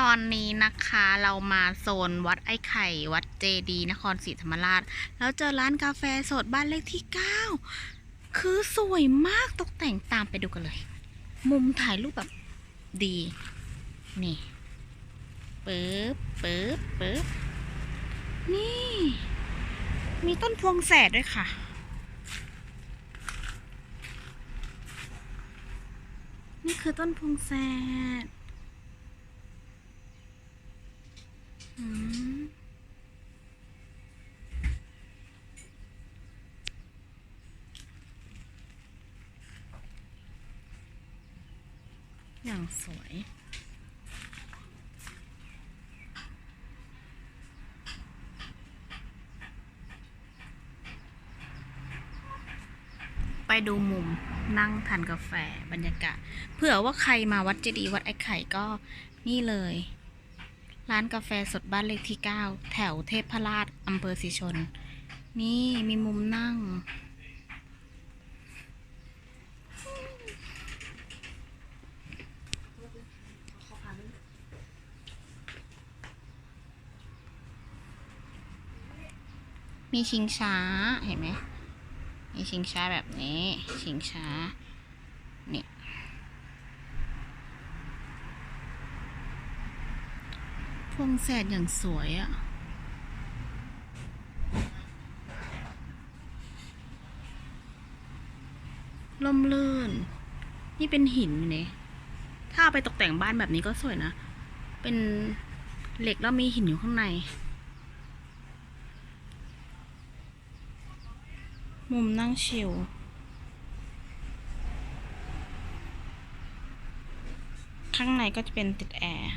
ตอนนี้นะคะเรามาโซนวัดไอ้ไข่ วัดเจดี นครศรีธรรมราช แล้วเจอร้านกาแฟสดบ้านเลขที่ 9 คือสวยมากตกแต่งตามไปดูกันเลย มุมถ่ายรูปแบบดี นี่ปึ๊บปึ๊บปึ๊บนี่ มีต้นพวงแสดด้วยค่ะ นี่คือต้นพวงแสด อืม อย่างสวย ไปดูมุมนั่งทานกาแฟบรรยากาศ เผื่อว่าใครมาวัดเจดีย์วัดไอ้ไข่ก็นี่เลย ร้านกาแฟสดบ้านเลขที่ 9 แถวเทพราชอำเภอศรีชน นี่มีมุมนั่ง มีชิงช้าเห็นไหมมีชิงช้าแบบนี้ ชิงช้านี่พวงแสดอย่างสวยอะล่มลื่น นี่เป็นหินอยู่เนี่ยถ้าเอาไปตกแต่งบ้านแบบนี้ก็สวยนะ เป็นเหล็กแล้วมีหินอยู่ข้างใน มุมนั่งชิลข้างในก็จะเป็นติดแอร์